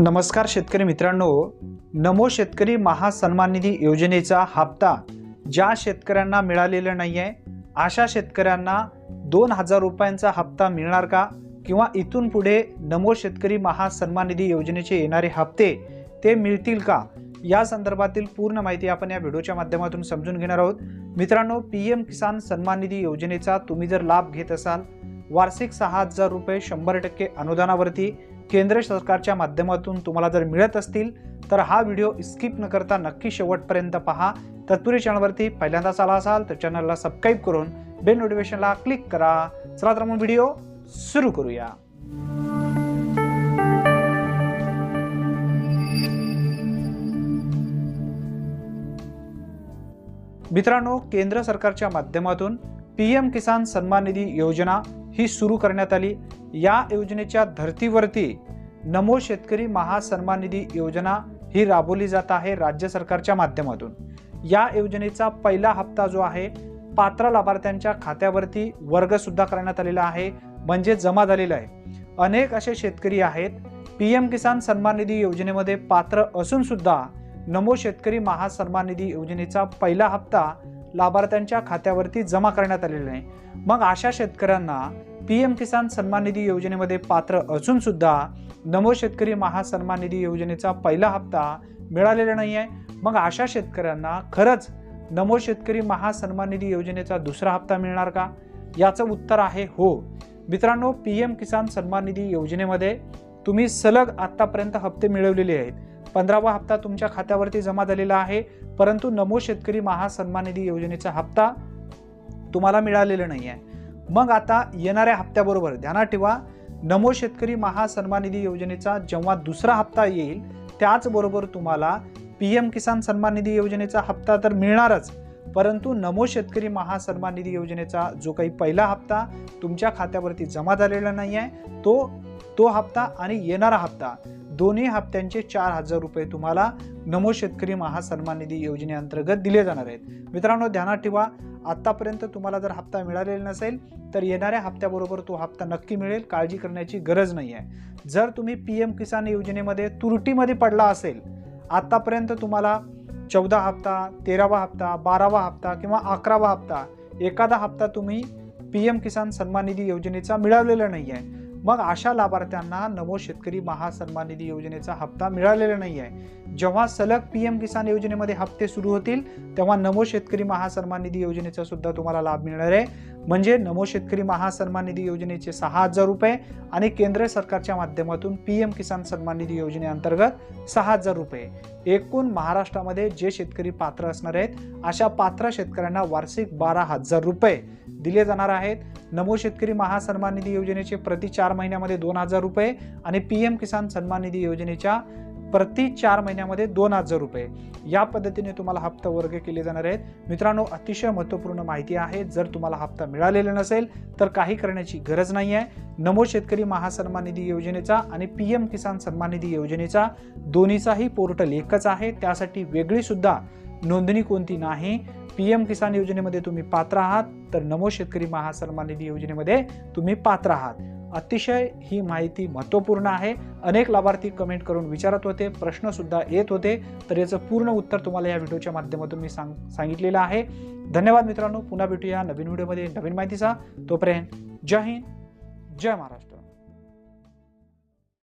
नमस्कार शेतकरी मित्रांनो. नमो शेतकरी महासन्मान निधी योजनेचा हप्ता ज्या शेतकऱ्यांना मिळालेला नाही आहे अशा शेतकऱ्यांना दोन हजार रुपयांचा हप्ता मिळणार का? किंवा इथून पुढे नमो शेतकरी महासन्मान निधी योजनेचे येणारे हप्ते ते मिळतील का? या संदर्भातील पूर्ण माहिती आपण या व्हिडिओच्या माध्यमातून समजून घेणार आहोत. मित्रांनो पी एम किसान सन्मान निधी योजनेचा तुम्ही जर लाभ घेत असाल वार्षिक सहा हजार रुपये शंभर टक्के अनुदानावरती केंद्र सरकारच्या माध्यमातून तुम्हाला जर मिळत असतील तर हा व्हिडिओ स्किप न करता नक्की शेवटपर्यंत पहा. तत्पूर्वी चॅनलवरती पहिल्यांदाच आला असाल तर चॅनलला सबस्क्राईब करून बेल नोटिफिकेशनला क्लिक करा. चला तर मग व्हिडिओ सुरू करूया. मित्रांनो केंद्र सरकारच्या माध्यमातून पी एम किसान सन्मान निधी योजना ही सुरू करण्यात आली. या योजनेच्या धर्तीवरती नमो शेतकरी महासन्मान निधी योजना ही राबवली जात आहे राज्य सरकारच्या माध्यमातून. या योजनेचा पहिला हप्ता जो आहे पात्र लाभार्थ्यांच्या खात्यावरती वर्गसुद्धा करण्यात आलेला आहे म्हणजे जमा झालेला आहे. अनेक असे शेतकरी आहेत पी एम किसान सन्मान निधी योजनेमध्ये पात्र असून सुद्धा नमो शेतकरी महासन्मान निधी योजनेचा पहिला हप्ता लाभार्थ्यांच्या खात्यावरती जमा करण्यात आलेला नाही. मग अशा शेतकऱ्यांना पी एम किसान सन्मान निधी योजनेमध्ये पात्र असून सुद्धा नमो शेतकरी महासन्मान निधी योजनेचा पहिला हप्ता मिळालेला नाही आहे मग अशा शेतकऱ्यांना खरंच नमो शेतकरी महासन्मान निधी योजनेचा दुसरा हप्ता मिळणार का? याचं उत्तर आहे हो. मित्रांनो पी एम किसान सन्मान निधी योजनेमध्ये तुम्ही सलग आत्तापर्यंत हप्ते मिळवलेले आहेत. पंधरावा हप्ता तुमच्या खात्यावरती जमा झालेला आहे. परंतु नमो शेतकरी महासन्मान निधी योजनेचा हप्ता तुम्हाला मिळालेला नाही आहे मग आता येणाऱ्या हप्त्याबरोबर ध्यानात ठेवा नमो शेतकरी महासन्मान निधी योजनेचा जेव्हा दुसरा हप्ता येईल त्याचबरोबर तुम्हाला पी एम किसान सन्मान निधी योजनेचा हप्ता तर मिळणारच. परंतु नमो शेतकरी महासन्मान निधी योजनेचा जो काही पहिला हप्ता तुमच्या खात्यावरती जमा झालेला नाही आहे तो तो हप्ता आणि येणारा हप्ता दोन्ही हप्त्यांचे चार हजार रुपये तुम्हाला नमो शेतकरी महासन्मान निधी योजनेअंतर्गत दिले जाणार आहेत. मित्रांनो ध्यानात ठेवा आत्तापर्यंत तुम्हाला जर हप्ता मिळालेला नसेल तर येणाऱ्या हप्त्याबरोबर तो हप्ता नक्की मिळेल काळजी करण्याची गरज नाही आहे. जर तुम्ही पी एम किसान योजनेमध्ये तुरटीमध्ये पडला असेल आत्तापर्यंत तुम्हाला चौदा हप्ता तेरावा हप्ता बारावा हप्ता किंवा अकरावा हप्ता एखादा हप्ता तुम्ही पी एम किसान सन्मान निधी योजनेचा मिळालेला नाही आहे मग अशा लाभार्थ्यांना नमो शेतकरी महासन्मान निधी योजनेचा हप्ता मिळालेला नाही आहे जेव्हा सलग पी एम किसान योजनेमध्ये हप्ते सुरू होतील तेव्हा नमो शेतकरी महासन्मान निधी योजनेचा सुद्धा तुम्हाला लाभ मिळणार आहे. म्हणजे नमो शेतकरी महासन्मान निधी योजनेचे सहा हजार रुपये आणि केंद्र सरकारच्या माध्यमातून पी एम किसान सन्मान निधी योजनेअंतर्गत सहा हजार रुपये. एकूण महाराष्ट्रामध्ये जे शेतकरी पात्र असणार आहेत अशा पात्र शेतकऱ्यांना वार्षिक बारा हजार रुपये दिले जाणार आहेत. नमो शेतकरी महासन्मान निधी योजनेचे प्रति चार महिन्यामध्ये दोन हजार रुपये आणि पी एम किसान सन्मान निधी योजनेच्या प्रति चार महिन्यामध्ये दोन हजार रुपये. या पद्धतीने तुम्हाला हप्ता वर्ग केले जाणार आहेत. मित्रांनो अतिशय महत्त्वपूर्ण माहिती आहे. जर तुम्हाला हप्ता मिळालेला नसेल तर काही करण्याची गरज नाही आहे. नमो शेतकरी महासन्मान निधी योजनेचा आणि पी एम किसान सन्मान निधी योजनेचा दोन्हीचाही पोर्टल एकच आहे. त्यासाठी वेगळीसुद्धा नोंदणी कोणती नाही पी एम किसान योजनेमध्ये तुम्ही पात्र आहात तर नमो शेतकरी महासन्मान निधी योजनेमध्ये तुम्ही पात्र आहात. अतिशय ही माहिती महत्त्वपूर्ण आहे. अनेक लाभार्थी कमेंट करून विचारत होते प्रश्नसुद्धा येत होते तर याचं पूर्ण उत्तर तुम्हाला या व्हिडिओच्या माध्यमातून मी सांग सांगितलेलं आहे. धन्यवाद मित्रांनो पुन्हा भेटूया नवीन व्हिडिओमध्ये नवीन माहितीचा. तोपर्यंत जय हिंद जय महाराष्ट्र.